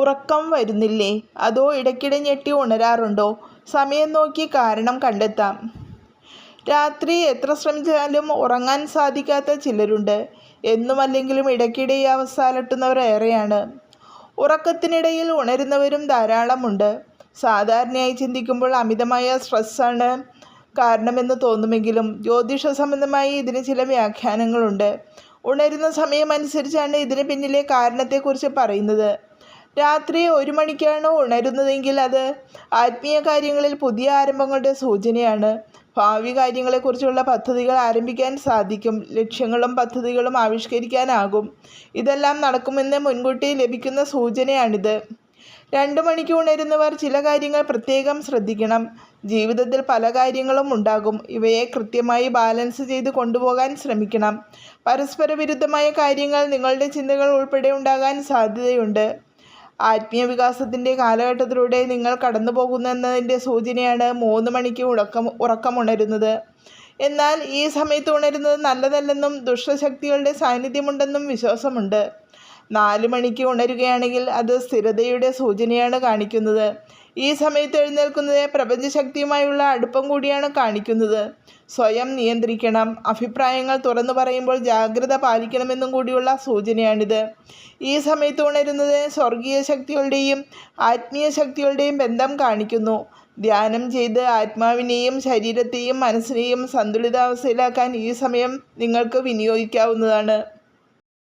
ഉറക്കം വരുന്നില്ലേ? അതോ ഇടയ്ക്കിടെ ഞെട്ടി ഉണരാറുണ്ടോ? സമയം നോക്കി കാരണം കണ്ടെത്താം. രാത്രി എത്ര ശ്രമിച്ചാലും ഉറങ്ങാൻ സാധിക്കാത്ത ചിലരുണ്ട്. എന്നുമല്ലെങ്കിലും ഇടയ്ക്കിടെ ഈ അവസ്ഥ അലട്ടുന്നവർ ഏറെയാണ്. ഉറക്കത്തിനിടയിൽ ഉണരുന്നവരും ധാരാളമുണ്ട്. സാധാരണയായി ചിന്തിക്കുമ്പോൾ അമിതമായ സ്ട്രെസ്സാണ് കാരണമെന്ന് തോന്നുമെങ്കിലും ജ്യോതിഷ സംബന്ധമായി ഇതിന് ചില വ്യാഖ്യാനങ്ങളുണ്ട്. ഉണരുന്ന സമയം അനുസരിച്ചാണ് ഇതിന് പിന്നിലെ കാരണത്തെക്കുറിച്ച് പറയുന്നത്. രാത്രി ഒരു മണിക്കാണ് ഉണരുന്നതെങ്കിൽ അത് ആത്മീയ കാര്യങ്ങളിൽ പുതിയ ആരംഭങ്ങളുടെ സൂചനയാണ്. ഭാവി കാര്യങ്ങളെക്കുറിച്ചുള്ള പദ്ധതികൾ ആരംഭിക്കാൻ സാധിക്കും. ലക്ഷ്യങ്ങളും പദ്ധതികളും ആവിഷ്കരിക്കാനാകും. ഇതെല്ലാം നടക്കുമെന്ന് മുൻകൂട്ടി ലഭിക്കുന്ന സൂചനയാണിത്. രണ്ടു മണിക്ക് ഉണരുന്നവർ ചില കാര്യങ്ങൾ പ്രത്യേകം ശ്രദ്ധിക്കണം. ജീവിതത്തിൽ പല കാര്യങ്ങളും ഉണ്ടാകും. ഇവയെ കൃത്യമായി ബാലൻസ് ചെയ്ത് കൊണ്ടുപോകാൻ ശ്രമിക്കണം. പരസ്പര വിരുദ്ധമായ കാര്യങ്ങൾ നിങ്ങളുടെ ചിന്തകൾ ഉൾപ്പെടെ ഉണ്ടാകാൻ സാധ്യതയുണ്ട്. ആത്മീയ വികാസത്തിന്റെ കാലഘട്ടത്തിലൂടെ നിങ്ങൾ കടന്നു പോകുന്നതിന്റെ സൂചനയാണ് മൂന്ന് മണിക്ക് ഉറക്കം ഉറക്കമുണരുന്നത്. എന്നാൽ ഈ സമയത്ത് ഉണരുന്നത് നല്ലതല്ലെന്നും ദുഷ്ടശക്തികളുടെ സാന്നിധ്യമുണ്ടെന്നും വിശ്വാസമുണ്ട്. നാല് മണിക്ക് ഉണരുകയാണെങ്കിൽ അത് സ്ഥിരതയുടെ സൂചനയാണ് കാണിക്കുന്നത്. ഈ സമയത്ത് എഴുന്നേൽക്കുന്നത് പ്രപഞ്ചശക്തിയുമായുള്ള അടുപ്പം കൂടിയാണ് കാണിക്കുന്നത്. സ്വയം നിയന്ത്രിക്കണം. അഭിപ്രായങ്ങൾ തുറന്നു പറയുമ്പോൾ ജാഗ്രത പാലിക്കണമെന്നും കൂടിയുള്ള സൂചനയാണിത്. ഈ സമയത്ത് ഉണരുന്നത് സ്വർഗീയ ശക്തികളുടെയും ആത്മീയ ശക്തികളുടെയും ബന്ധം കാണിക്കുന്നു. ധ്യാനം ചെയ്ത് ആത്മാവിനെയും ശരീരത്തെയും മനസ്സിനെയും സന്തുലിതാവസ്ഥയിലാക്കാൻ ഈ സമയം നിങ്ങൾക്ക് വിനിയോഗിക്കാവുന്നതാണ്.